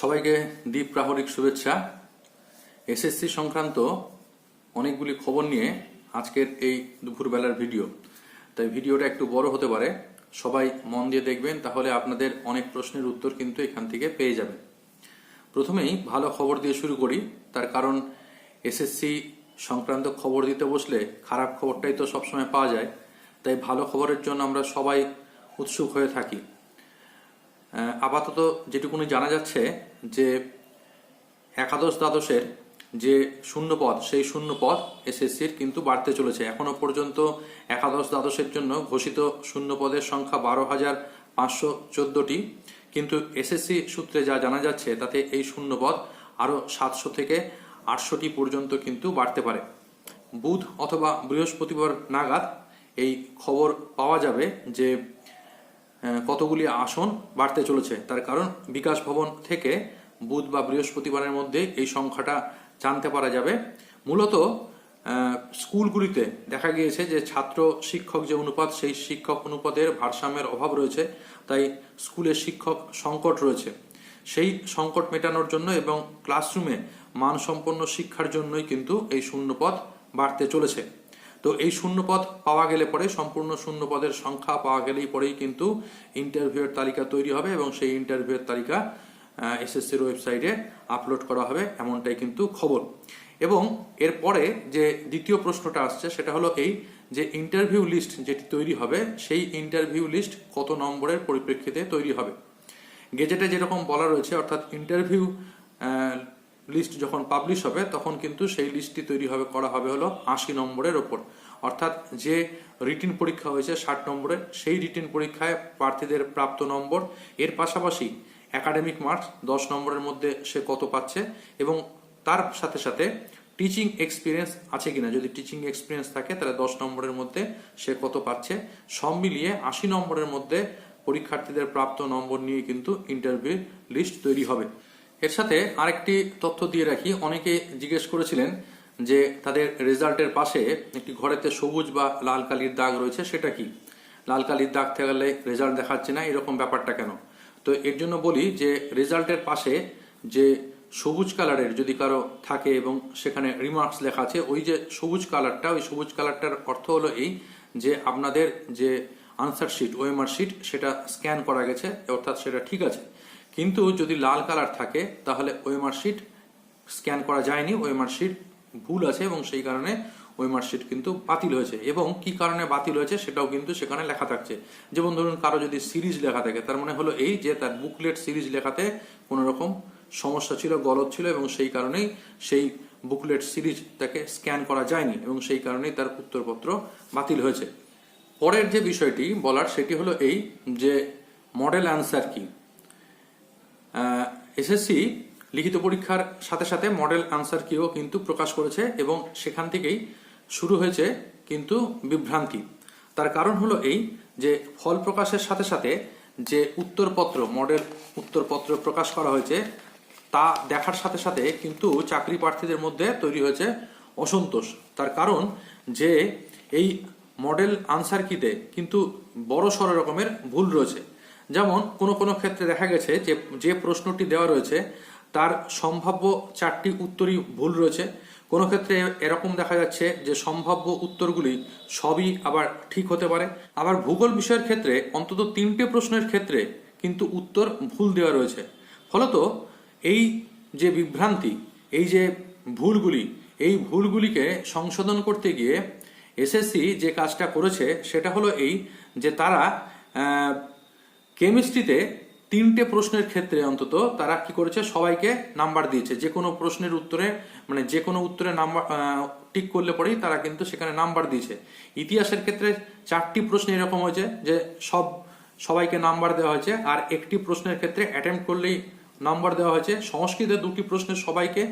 সবাইকে দ্বীপ প্রাহরিক শুভেচ্ছা। এসএসসি সংক্রান্ত অনেকগুলি খবর নিয়ে আজকের এই দুপুরবেলার ভিডিও। তাই ভিডিওটা একটু বড় হতে পারে। সবাই মন দিয়ে দেখবেন, তাহলে আপনাদের অনেক প্রশ্নের উত্তর কিন্তু এখান থেকে পেয়ে যাবেন। প্রথমেই ভালো খবর দিয়ে শুরু করি। তার কারণ এসএসসি সংক্রান্ত খবর দিতে বসলে খারাপ খবরটাই তো সবসময় পাওয়া যায়। তাই ভালো খবরের জন্য আমরা সবাই উৎসুক হয়ে থাকি। আপাতত যেটুকুনি জানা যাচ্ছে যে একাদশ দ্বাদশের যে শূন্যপদ, সেই শূন্যপদ এসএসসির কিন্তু বাড়তে চলেছে। এখনও পর্যন্ত একাদশ দ্বাদশের জন্য ঘোষিত শূন্যপদের সংখ্যা বারো হাজার পাঁচশো চোদ্দটি। কিন্তু এসএসসি সূত্রে যা জানা যাচ্ছে, তাতে এই শূন্যপদ আরও সাতশো থেকে আটশোটি পর্যন্ত কিন্তু বাড়তে পারে। বুধ অথবা বৃহস্পতিবার নাগাদ এই খবর পাওয়া যাবে যে কতগুলি আসন বাড়তে চলেছে? তার কারণ বিকাশ ভবন থেকে বুধ বা বৃহস্পতিবারের মধ্যে এই সংখ্যাটা জানতে পারা যাবে। মূলত স্কুলগুলিতে দেখা গিয়েছে যে ছাত্র শিক্ষক যে অনুপাত, সেই শিক্ষক অনুপাতের ভারসাম্যের অভাব রয়েছে, তাই স্কুলে শিক্ষক সংকট রয়েছে। সেই সংকট মেটানোর জন্য এবং ক্লাসরুমে মানসম্পন্ন শিক্ষার জন্যই কিন্তু এই শূন্যপদ বাড়তে চলেছে। তো এই শূন্যপদ পাওয়া গেলে পরে, সম্পূর্ণ শূন্যপদের সংখ্যা পাওয়া গেলেই পরেই কিন্তু ইন্টারভিউয়ের তালিকা তৈরি হবে এবং সেই ইন্টারভিউয়ের তালিকা এসএসসির ওয়েবসাইটে আপলোড করা হবে এমনটাই কিন্তু খবর। এবং এরপরে যে দ্বিতীয় প্রশ্নটা আসছে, সেটা হলো এই যে ইন্টারভিউ লিস্ট যেটি তৈরি হবে, সেই ইন্টারভিউ লিস্ট কত নম্বরের পরিপ্রেক্ষিতে তৈরি হবে? গেজেটে যেরকম বলা রয়েছে, অর্থাৎ ইন্টারভিউ লিস্ট যখন পাবলিশ হবে, তখন কিন্তু সেই লিস্টটি তৈরি হবে, করা হবে হলো আশি নম্বরের ওপর। অর্থাৎ যে রিটিন পরীক্ষা হয়েছে ষাট নম্বরের সেই রিটিন পরীক্ষায় প্রার্থীদের প্রাপ্ত নম্বর, এর পাশাপাশি একাডেমিক মার্কস দশ নম্বরের মধ্যে সে কত পাচ্ছে, এবং তার সাথে সাথে টিচিং এক্সপিরিয়েন্স আছে কিনা? যদি টিচিং এক্সপিরিয়েন্স থাকে, তাহলে দশ নম্বরের মধ্যে সে কত পাচ্ছে? সব মিলিয়ে আশি নম্বরের মধ্যে পরীক্ষার্থীদের প্রাপ্ত নম্বর নিয়ে কিন্তু ইন্টারভিউ লিস্ট তৈরি হবে। এর সাথে আরেকটি তথ্য দিয়ে রাখি। অনেকে জিজ্ঞেস করেছিলেন যে তাদের রেজাল্টের পাশে একটি ঘরেতে সবুজ বা লাল কালির দাগ রয়েছে, সেটা কি? লাল কালির দাগ থাকলে রেজাল্ট দেখাচ্ছে না, এরকম ব্যাপারটা কেন? তো এর জন্য বলি যে রেজাল্টের পাশে যে সবুজ কালারের যদি কারও থাকে এবং সেখানে রিমার্কস লেখা আছে, ওই যে সবুজ কালারটা ওই সবুজ কালারটার অর্থ হলো এই যে আপনাদের যে আনসার শিট ওএমআর শিট সেটা স্ক্যান করা গেছে, অর্থাৎ সেটা ঠিক আছে। কিন্তু যদি লাল কালার থাকে, তাহলে ওএমআর শিট স্ক্যান করা যায়নি, ওএমআর শিট ভুল আছে এবং সেই কারণে ওএমআর শিট কিন্তু বাতিল হয়েছে। এবং কি কারণে বাতিল হয়েছে সেটাও কিন্তু সেখানে লেখা থাকছে। যেমন ধরুন, কারও যদি সিরিজ লেখা থাকে, তার মানে হলো এই যে তার বুকলেট সিরিজ লেখাতে কোনো রকম সমস্যা ছিল গলত ছিল এবং সেই কারণেই সেই বুকলেট সিরিজ তাকে স্ক্যান করা যায়নি এবং সেই কারণেই তার উত্তরপত্র বাতিল হয়েছে। পরের যে বিষয়টি বলার, সেটি হলো এই যে মডেল অ্যান্সার কি? এসএসসি লিখিত পরীক্ষার সাথে সাথে মডেল আনসার কিও কিন্তু প্রকাশ করেছে এবং সেখান থেকেই শুরু হয়েছে কিন্তু বিভ্রান্তি। তার কারণ হলো এই যে ফল প্রকাশের সাথে সাথে যে উত্তরপত্র মডেল উত্তরপত্র প্রকাশ করা হয়েছে, তা দেখার সাথে সাথে কিন্তু চাকরি প্রার্থীদের মধ্যে তৈরি হয়েছে অসন্তোষ। তার কারণ যে এই মডেল আনসার কিতে কিন্তু বড় সড় রকমের ভুল রয়েছে। যেমন কোনো কোনো ক্ষেত্রে দেখা গেছে যে যে প্রশ্নটি দেওয়া রয়েছে, তার সম্ভাব্য চারটি উত্তরই ভুল রয়েছে। কোনো ক্ষেত্রে এরকম দেখা যাচ্ছে যে, সম্ভাব্য উত্তরগুলি সবই আবার ঠিক হতে পারে। আবার ভূগোল বিষয়ের ক্ষেত্রে অন্তত তিনটে প্রশ্নের ক্ষেত্রে কিন্তু উত্তর ভুল দেওয়া রয়েছে। ফলত এই যে বিভ্রান্তি, এই যে ভুলগুলি, এই ভুলগুলিকে সংশোধন করতে গিয়ে এসএসসি যে কাজটা করেছে, সেটা হলো এই যে তারা কেমিস্ট্রিতে তিনটে প্রশ্নের ক্ষেত্রে অন্তত তারা কি করেছে? সবাইকে নাম্বার দিয়েছে। যে কোনো প্রশ্নের উত্তরে মানে যে কোনো উত্তরে নাম্বার টিক করলে পরেই তারা কিন্তু সেখানে নাম্বার দিয়েছে। ইতিহাসের ক্ষেত্রে চারটি প্রশ্ন এরকম হয়েছে যে সব, সবাইকে নাম্বার দেওয়া হয়েছে আর একটি প্রশ্নের ক্ষেত্রে অ্যাটেম্প করলেই নাম্বার দেওয়া হয়েছে। সংস্কৃতে দুটি প্রশ্নের সবাইকে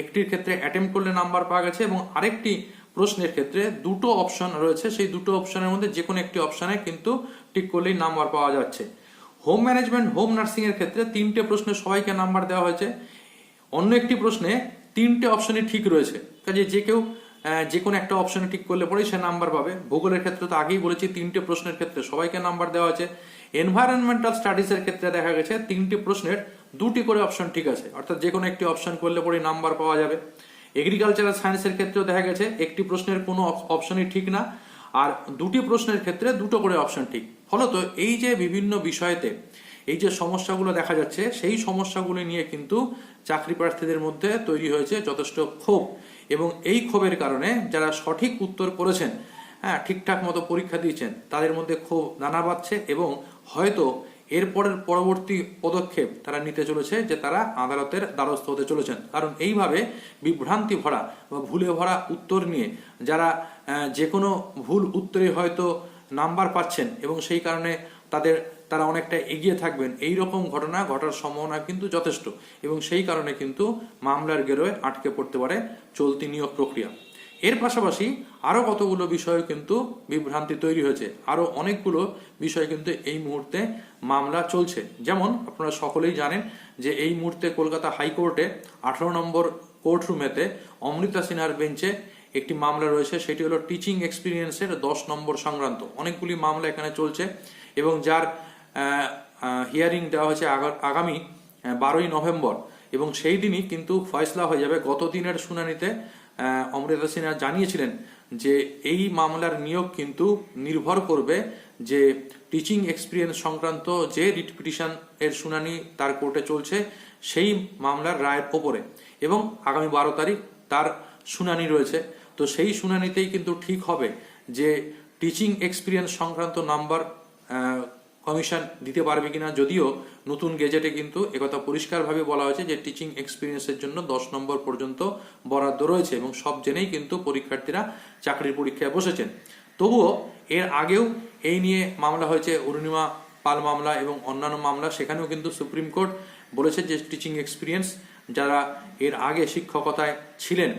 একটির ক্ষেত্রে অ্যাটেম্প করলে নাম্বার পাওয়া গেছে এবং আরেকটি প্রশ্নের ক্ষেত্রে দুটো অপশন রয়েছে। সেই দুটো অপশনের মধ্যে যে কোনো একটি অপশনে কিন্তু টিক করলেই নাম্বার পাওয়া যাচ্ছে। হোম ম্যানেজমেন্ট হোম নার্সিং এর ক্ষেত্রে তিনটে প্রশ্নে সবাইকে নাম্বার দেওয়া হয়েছে। অন্য একটি প্রশ্নে তিনটে অপশনই ঠিক রয়েছে। কাজে যে কেউ যে কোনো একটা অপশনে ঠিক করলে পরেই সে নাম্বার পাবে। ভূগোলের ক্ষেত্রে তো আগেই বলেছি তিনটে প্রশ্নের ক্ষেত্রে সবাইকে নাম্বার দেওয়া হয়েছে। এনভায়রনমেন্টাল স্টাডিজের ক্ষেত্রে দেখা গেছে তিনটি প্রশ্নের দুটি করে অপশন ঠিক আছে। অর্থাৎ যে কোনো একটি অপশন করলে পরে নাম্বার পাওয়া যাবে। এগ্রিকালচারাল সায়েন্সের ক্ষেত্রেও দেখা গেছে, একটি প্রশ্নের কোনো অপশনই ঠিক না। আর দুটি প্রশ্নের ক্ষেত্রে দুটো করে অপশন ঠিক। ফলত এই যে বিভিন্ন বিষয়েতে এই যে সমস্যাগুলো দেখা যাচ্ছে, সেই সমস্যাগুলি নিয়ে কিন্তু চাকরি প্রার্থীদের মধ্যে তৈরি হয়েছে যথেষ্ট ক্ষোভ। এবং এই ক্ষোভের কারণে যারা সঠিক উত্তর করেছেন হ্যাঁ ঠিকঠাক মতো পরীক্ষা দিয়েছেন, তাদের মধ্যে ক্ষোভ নানা বাড়ছে এবং হয়তো এরপরের পরবর্তী পদক্ষেপ তারা নিতে চলেছে যে তারা আদালতের দ্বারস্থ হতে চলেছেন। কারণ এইভাবে বিভ্রান্তি ভরা বা ভুলে ভরা উত্তর নিয়ে যারা যে কোনো ভুল উত্তরে হয়তো নাম্বার পাচ্ছেন এবং সেই কারণে তাদের, তারা অনেকটা এগিয়ে থাকবেন। এই রকম ঘটনা ঘটার সম্ভাবনা কিন্তু যথেষ্ট এবং সেই কারণে কিন্তু মামলার গেরোয় আটকে পড়তে পারে চলতি নিয়োগ প্রক্রিয়া। এর পাশাপাশি আরও কতগুলো বিষয় কিন্তু বিভ্রান্তি তৈরি হয়েছে। আরও অনেকগুলো বিষয় কিন্তু এই মুহূর্তে মামলা চলছে। যেমন আপনারা সকলেই জানেন যে এই মুহূর্তে কলকাতা হাইকোর্টে আঠারো নম্বর কোর্ট রুমেতে অমৃতা সিনহার বেঞ্চে একটি মামলা রয়েছে, সেটি হলো টিচিং এক্সপিরিয়েন্সের দশ নম্বর সংক্রান্ত। অনেকগুলি মামলা এখানে চলছে এবং যার হিয়ারিং দেওয়া হয়েছে আগা- আগামী বারোই নভেম্বর। এবং সেই দিনই কিন্তু ফয়সলা হয়ে যাবে। গত দিনের শুনানিতে অমৃতা সিনহা জানিয়েছিলেন যে এই মামলার নিয়োগ কিন্তু নির্ভর করবে যে টিচিং এক্সপিরিয়েন্স সংক্রান্ত যে রিট পিটিশন এর শুনানি তার কোর্টে চলছে, সেই মামলার রায়ের ওপরে। এবং আগামী বারো তারিখ তার শুনানি রয়েছে। তো সেই শুনানিতেই কিন্তু ঠিক হবে যে টিচিং এক্সপিরিয়েন্স সংক্রান্ত নাম্বার কমিশন দিতে পারবে কিনা, যদিও নতুন গেজেটে কিন্তু একথা পরিষ্কারভাবে বলা হয়েছে যে টিচিং এক্সপিরিয়েন্সের জন্য দশ নম্বর পর্যন্ত বরাদ্দ রয়েছে এবং সব জেনেই কিন্তু পরীক্ষার্থীরা চাকরির পরীক্ষায় বসেছেন। তবুও এর আগেও এই নিয়ে মামলা হয়েছে, অরুণিমা পাল মামলা এবং অন্যান্য মামলা, সেখানেও কিন্তু সুপ্রিম কোর্ট বলেছে যে টিচিং এক্সপিরিয়েন্স যারা এর আগে শিক্ষকতায় ছিলেন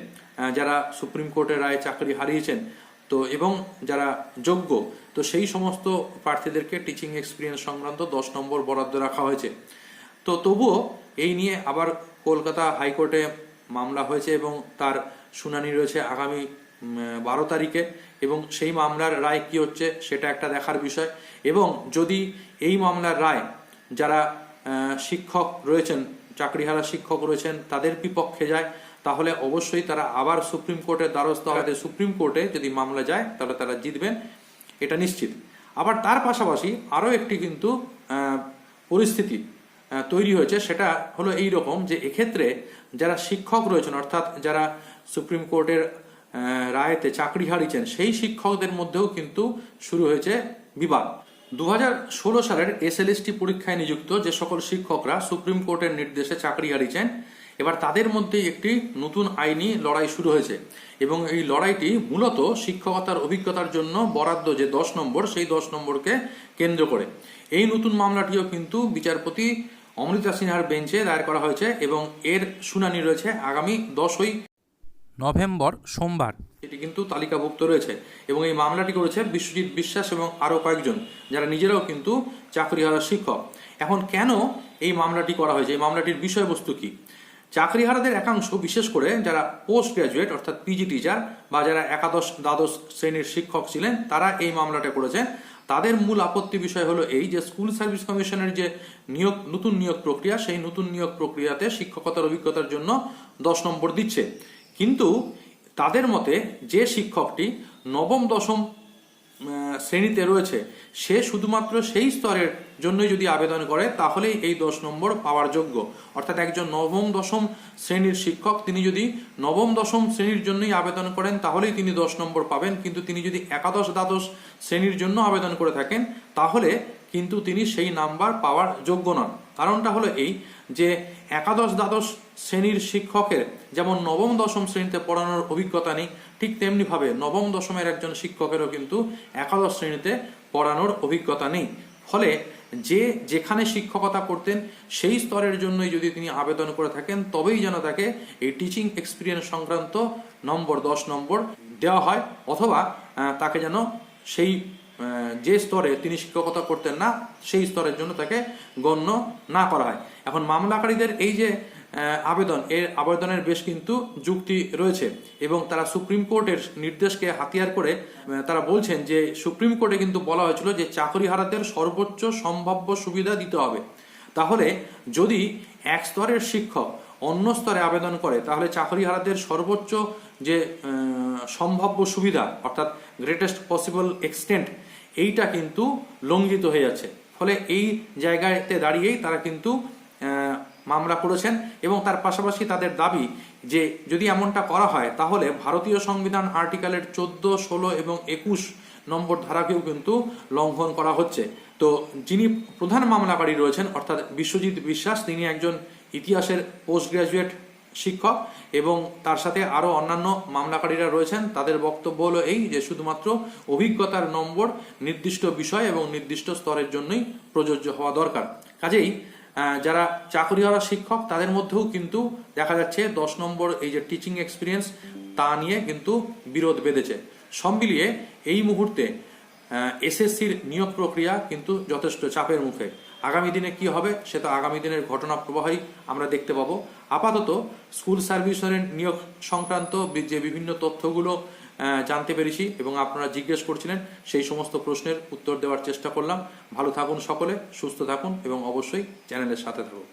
যারা সুপ্রিম কোর্টের রায়ে চাকরি হারিয়েছেন, তো এবং যারা যোগ্য, তো সেই সমস্ত প্রার্থীদেরকে টিচিং এক্সপিরিয়েন্স সংক্রান্ত দশ নম্বর বরাদ্দ রাখা হয়েছে। তো তবুও এই নিয়ে আবার কলকাতা হাইকোর্টে মামলা হয়েছে এবং তার শুনানি রয়েছে আগামী বারো তারিখে এবং সেই মামলার রায় কি হচ্ছে সেটা একটা দেখার বিষয় এবং যদি এই মামলার রায় যারা শিক্ষক রয়েছেন চাকরিহারা শিক্ষক রয়েছেন, তাদের বিপক্ষে যায়, তাহলে অবশ্যই তারা আবার সুপ্রিম কোর্টের দ্বারস্থ হবে। সুপ্রিম কোর্টে যদি মামলা যায়, তাহলে তারা জিতবেন, এটা নিশ্চিত। আবার তার পাশাপাশি আরও একটি কিন্তু পরিস্থিতি তৈরি হয়েছে, সেটা হলো এই রকম যে এক্ষেত্রে যারা শিক্ষক রয়েছেন, অর্থাৎ যারা সুপ্রিম কোর্টের রায়েতে চাকরি হারিয়েছেন সেই শিক্ষকদের মধ্যেও কিন্তু শুরু হয়েছে বিবাদ। দু হাজার ষোলো সালের এসএলএসটি পরীক্ষায় নিযুক্ত যে সকল শিক্ষকরা সুপ্রিম কোর্টের নির্দেশে চাকরি হারিয়েছেন, এবার তাদের মধ্যে একটি নতুন আইনি লড়াই শুরু হয়েছে এবং এই লড়াইটি মূলত শিক্ষকতার অভিজ্ঞতার জন্য বরাদ্দ যে দশ নম্বর, সেই দশ নম্বরকে কেন্দ্র করে। এই নতুন মামলাটিও কিন্তু বিচারপতি অমৃতা সিনহার বেঞ্চে দায়ের করা হয়েছে এবং এর শুনানি রয়েছে আগামী দশই নভেম্বর, সোমবার। এটি কিন্তু তালিকাভুক্ত রয়েছে এবং এই মামলাটি করেছে বিশ্বজিৎ বিশ্বাস এবং আরও কয়েকজন, যারা নিজেরাও কিন্তু চাকরিহারা শিক্ষক। এখন কেন এই মামলাটি করা হয়েছে? এই মামলাটির বিষয়বস্তু কি? চাকরিহারাদের একাংশ, বিশেষ করে যারা পোস্ট গ্রাজুয়েট অর্থাৎ পিজি টিচার বা যারা একাদশ, দ্বাদশ শ্রেণির শিক্ষক ছিলেন, তারা এই মামলাটা করেছেন তাদের মূল আপত্তি বিষয় হলো এই যে স্কুল সার্ভিস কমিশনের যে নিয়োগ, নতুন নিয়োগ প্রক্রিয়া, সেই নতুন নিয়োগ প্রক্রিয়াতে শিক্ষকতার অভিজ্ঞতার জন্য দশ নম্বর দিচ্ছে। কিন্তু তাদের মতে যে শিক্ষকটি নবম, দশম শ্রেণীতে রয়েছে, সে শুধুমাত্র সেই স্তরের জন্যই যদি আবেদন করে, তাহলেই এই দশ নম্বর পাওয়ার যোগ্য। অর্থাৎ একজন নবম, দশম শ্রেণির শিক্ষক, তিনি যদি নবম, দশম শ্রেণির জন্যই আবেদন করেন, তাহলেই তিনি দশ নম্বর পাবেন। কিন্তু তিনি যদি একাদশ, দ্বাদশ শ্রেণির জন্য আবেদন করে থাকেন, তাহলে কিন্তু তিনি সেই নাম্বার পাওয়ার যোগ্য নন। কারণটা হলো এই যে একাদশ দ্বাদশ শ্রেণির শিক্ষকের যেমন নবম, দশম শ্রেণীতে পড়ানোর অভিজ্ঞতা নেই, ঠিক তেমনিভাবে নবম, দশমের একজন শিক্ষকেরও কিন্তু একাদশ শ্রেণীতে পড়ানোর অভিজ্ঞতা নেই। ফলে যে যেখানে শিক্ষকতা করতেন, সেই স্তরের জন্যই যদি তিনি আবেদন করে থাকেন, তবেই যেন তাকে এই টিচিং এক্সপিরিয়েন্স সংক্রান্ত নম্বর, দশ নম্বর দেওয়া হয়, অথবা তাকে যেন সেই যে স্তরে তিনি শিক্ষকতা করতেন না, সেই স্তরের জন্য তাকে গণ্য না করা হয়। এখন মামলাকারীদের এই যে আবেদন, এর আবেদনের বেশ কিন্তু যুক্তি রয়েছে এবং তারা সুপ্রিম কোর্টের নির্দেশকে হাতিয়ার করে তারা বলছেন যে সুপ্রিম কোর্টে কিন্তু বলা হয়েছিল যে চাকরি চাকরিহারাদের সর্বোচ্চ সম্ভাব্য সুবিধা দিতে হবে। তাহলে যদি এক স্তরের শিক্ষক অন্য স্তরে আবেদন করে, তাহলে চাকরি চাকরিহারাদের সর্বোচ্চ যে সম্ভাব্য সুবিধা, অর্থাৎ গ্রেটেস্ট পসিবল এক্সটেন্ট এইটা কিন্তু লঙ্ঘিত হয়ে যাচ্ছে। ফলে এই জায়গাতে দাঁড়িয়েই তারা কিন্তু মামলা করেছেন এবং তার পাশাপাশি তাদের দাবি যে যদি এমনটা করা হয়, তাহলে ভারতীয় সংবিধান আর্টিকেলের চোদ্দ, ষোলো এবং একুশ নম্বর ধারাকেও কিন্তু লঙ্ঘন করা হচ্ছে। তো যিনি প্রধান মামলাকারী রয়েছেন, অর্থাৎ বিশ্বজিৎ বিশ্বাস, তিনি একজন ইতিহাসের পোস্ট গ্রাজুয়েট শিক্ষক এবং তার সাথে আরও অন্যান্য মামলাকারীরা রয়েছেন। তাদের বক্তব্য হলো এই যে শুধুমাত্র অভিজ্ঞতার নম্বর, নির্দিষ্ট বিষয় এবং নির্দিষ্ট স্তরের জন্যই প্রযোজ্য হওয়া দরকার। কাজেই যারা চাকরিহারা শিক্ষক, তাদের মধ্যেও কিন্তু দেখা যাচ্ছে দশ নম্বর এই যে টিচিং এক্সপিরিয়েন্স তা নিয়ে কিন্তু বিরোধ বেঁধেছে। সব মিলিয়ে এই মুহূর্তে এসএসসির নিয়োগ প্রক্রিয়া কিন্তু যথেষ্ট চাপের মুখে। আগামী দিনে কি হবে, সে তো আগামী দিনের ঘটনা প্রবাহই আমরা দেখতে পাবো। আপাতত স্কুল সার্ভিসের নিয়োগ সংক্রান্ত যে বিভিন্ন তথ্যগুলো জানতে পেরেছি এবং আপনারা জিজ্ঞেস করছিলেন, সেই সমস্ত প্রশ্নের উত্তর দেওয়ার চেষ্টা করলাম। ভালো থাকুন সকলে, সুস্থ থাকুন এবং অবশ্যই চ্যানেলের সাথে থাকুন।